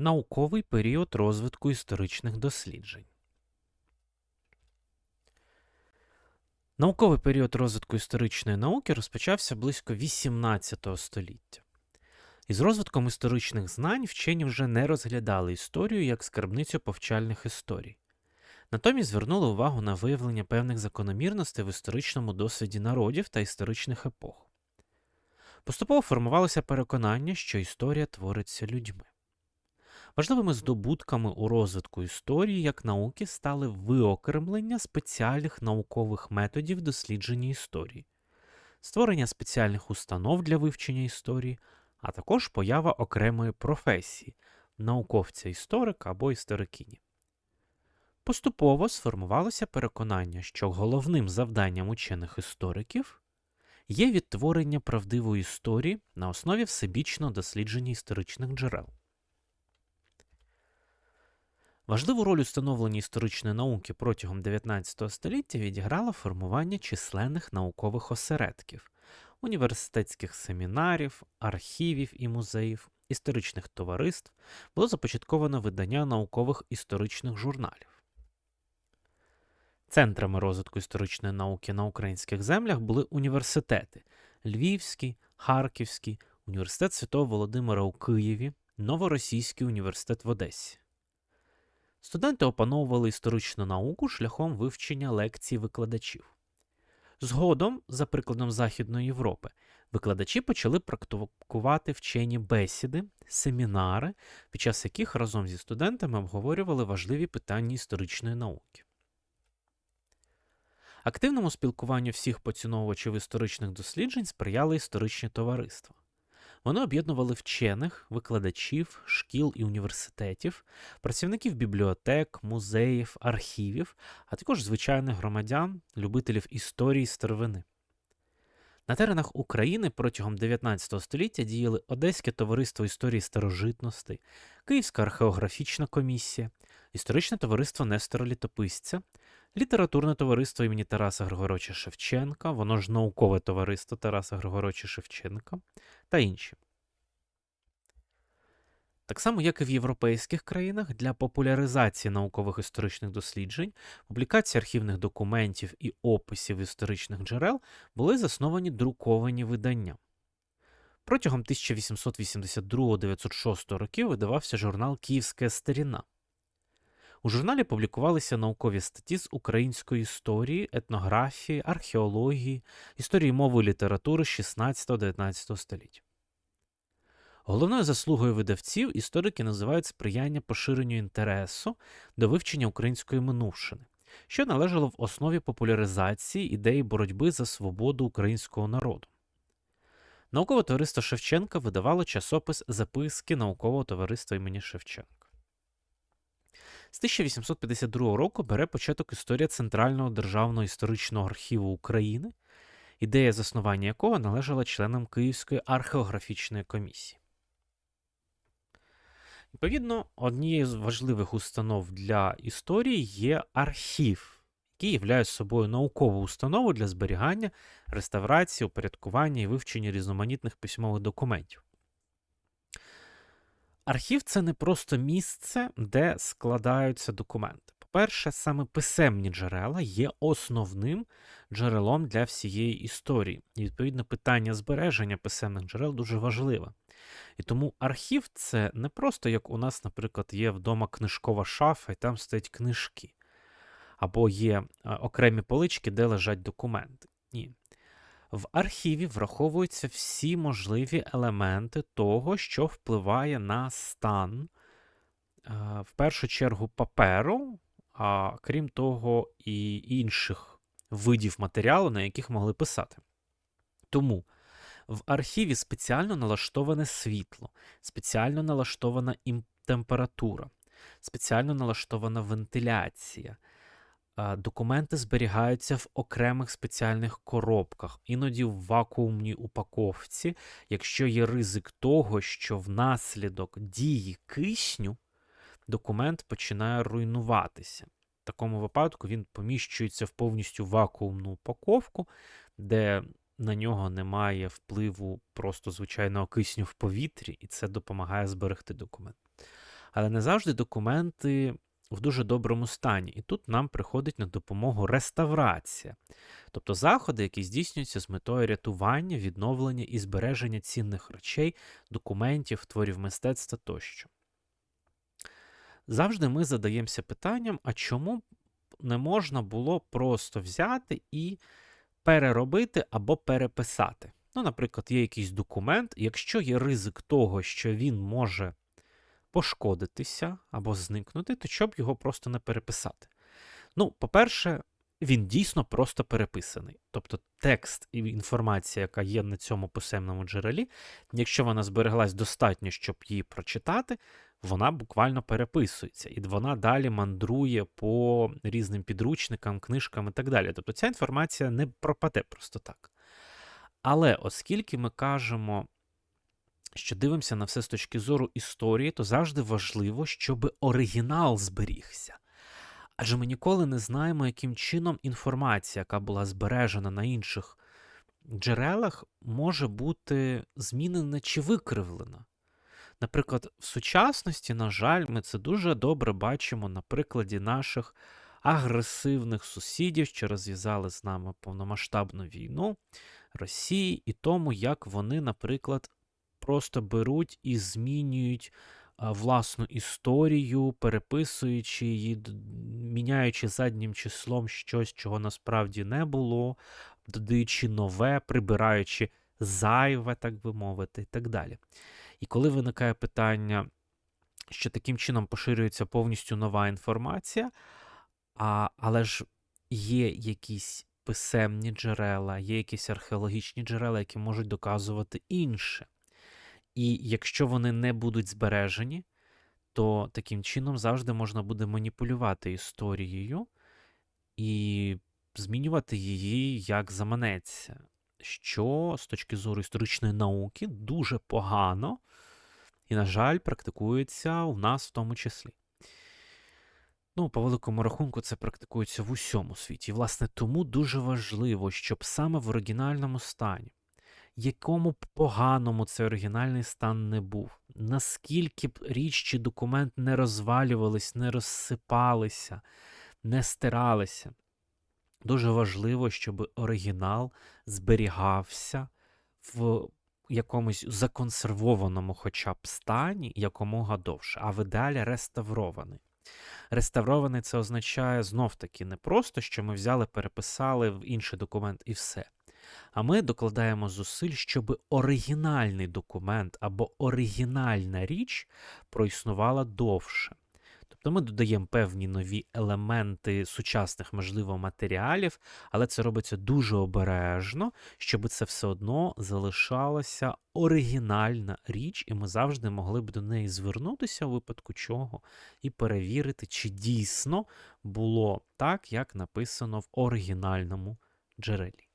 Науковий період розвитку історичних досліджень. Науковий період розвитку історичної науки розпочався близько XVIII століття. Із розвитком історичних знань вчені вже не розглядали історію як скарбницю повчальних історій. Натомість звернули увагу на виявлення певних закономірностей в історичному досвіді народів та історичних епох. Поступово формувалося переконання, що історія твориться людьми. Важливими здобутками у розвитку історії як науки стали виокремлення спеціальних наукових методів дослідження історії, створення спеціальних установ для вивчення історії, а також поява окремої професії науковця-історика або історикині. Поступово сформувалося переконання, що головним завданням учених істориків є відтворення правдивої історії на основі всебічного дослідження історичних джерел. Важливу роль у становленні історичної науки протягом 19 століття відіграло формування численних наукових осередків, університетських семінарів, архівів і музеїв, історичних товариств, було започатковано видання наукових історичних журналів. Центрами розвитку історичної науки на українських землях були університети Львівський, Харківський, Університет Святого Володимира у Києві, Новоросійський університет в Одесі. Студенти опановували історичну науку шляхом вивчення лекцій викладачів. Згодом, за прикладом Західної Європи, викладачі почали практикувати вчені бесіди, семінари, під час яких разом зі студентами обговорювали важливі питання історичної науки. Активному спілкуванню всіх поціновувачів історичних досліджень сприяли історичні товариства. Вони об'єднували вчених, викладачів, шкіл і університетів, працівників бібліотек, музеїв, архівів, а також звичайних громадян, любителів історії старовини. На теренах України протягом 19 століття діяли Одеське товариство історії старожитностей, Київська археографічна комісія, Історичне товариство Нестора Літописця, Літературне товариство імені Тараса Григоровича Шевченка, воно ж наукове товариство Тараса Григоровича Шевченка та інші. Так само, як і в європейських країнах, для популяризації наукових історичних досліджень, публікації архівних документів і описів історичних джерел були засновані друковані видання. Протягом 1882-906 років видавався журнал Київська старіна. У журналі публікувалися наукові статті з української історії, етнографії, археології, історії мови і літератури 16-19 століття. Головною заслугою видавців історики називають сприяння поширенню інтересу до вивчення української минувшини, що належало в основі популяризації ідеї боротьби за свободу українського народу. Наукове товариство Шевченка видавало часопис записки наукового товариства імені Шевченка. З 1852 року бере початок історія Центрального державного історичного архіву України, ідея заснування якого належала членам Київської археографічної комісії. Відповідно, однією з важливих установ для історії є архів, який являє собою наукову установу для зберігання, реставрації, упорядкування і вивчення різноманітних письмових документів. Архів це не просто місце, де складаються документи. По-перше, саме писемні джерела є основним джерелом для всієї історії. І, відповідно, питання збереження писемних джерел дуже важливе. І тому архів це не просто як у нас, наприклад, є вдома книжкова шафа, і там стоять книжки, або є окремі полички, де лежать документи. Ні. В архіві враховуються всі можливі елементи того, що впливає на стан, в першу чергу, паперу, а крім того, і інших видів матеріалу, на яких могли писати. Тому в архіві спеціально налаштоване світло, спеціально налаштована температура, спеціально налаштована вентиляція. Документи зберігаються в окремих спеціальних коробках, іноді в вакуумній упаковці, якщо є ризик того, що внаслідок дії кисню документ починає руйнуватися. В такому випадку він поміщується в повністю вакуумну упаковку, де на нього немає впливу просто звичайного кисню в повітрі, і це допомагає зберегти документ. Але не завжди документи в дуже доброму стані. І тут нам приходить на допомогу реставрація, тобто заходи, які здійснюються з метою рятування, відновлення і збереження цінних речей, документів, творів мистецтва тощо. Завжди ми задаємося питанням, а чому не можна було просто взяти і переробити або переписати. Ну, наприклад, є якийсь документ, якщо є ризик того, що він може пошкодитися або зникнути, то щоб його просто не переписати. Ну, по-перше, він дійсно просто переписаний. Тобто текст і інформація, яка є на цьому писемному джерелі, якщо вона збереглась достатньо, щоб її прочитати, вона буквально переписується, і вона далі мандрує по різним підручникам, книжкам і так далі. Тобто ця інформація не пропаде просто так. Але оскільки ми кажемо, що дивимося на все з точки зору історії, то завжди важливо, щоб оригінал зберігся. Адже ми ніколи не знаємо, яким чином інформація, яка була збережена на інших джерелах, може бути змінена чи викривлена. Наприклад, в сучасності, на жаль, ми це дуже добре бачимо на прикладі наших агресивних сусідів, що розв'язали з нами повномасштабну війну Росії, і тому, як вони, наприклад, просто беруть і змінюють власну історію, переписуючи її, міняючи заднім числом щось, чого насправді не було, додаючи нове, прибираючи зайве, так би мовити, і так далі. І коли виникає питання, що таким чином поширюється повністю нова інформація, а, але ж є якісь писемні джерела, є якісь археологічні джерела, які можуть доказувати інше. І якщо вони не будуть збережені, то таким чином завжди можна буде маніпулювати історією і змінювати її як заманеться, що з точки зору історичної науки дуже погано і, на жаль, практикується у нас в тому числі. Ну, по великому рахунку, це практикується в усьому світі. Власне, тому дуже важливо, щоб саме в оригінальному стані, якому б поганому цей оригінальний стан не був, наскільки б річ чи документ не розвалювались, не розсипалися, не стиралися. Дуже важливо, щоб оригінал зберігався в якомусь законсервованому хоча б стані якомога довше, а в ідеалі реставрований. Реставрований це означає знов-таки не просто, що ми взяли, переписали в інший документ і все. А ми докладаємо зусиль, щоб оригінальний документ або оригінальна річ проіснувала довше. Тобто ми додаємо певні нові елементи сучасних, можливо, матеріалів, але це робиться дуже обережно, щоб це все одно залишалася оригінальна річ, і ми завжди могли б до неї звернутися у випадку чого і перевірити, чи дійсно було так, як написано в оригінальному джерелі.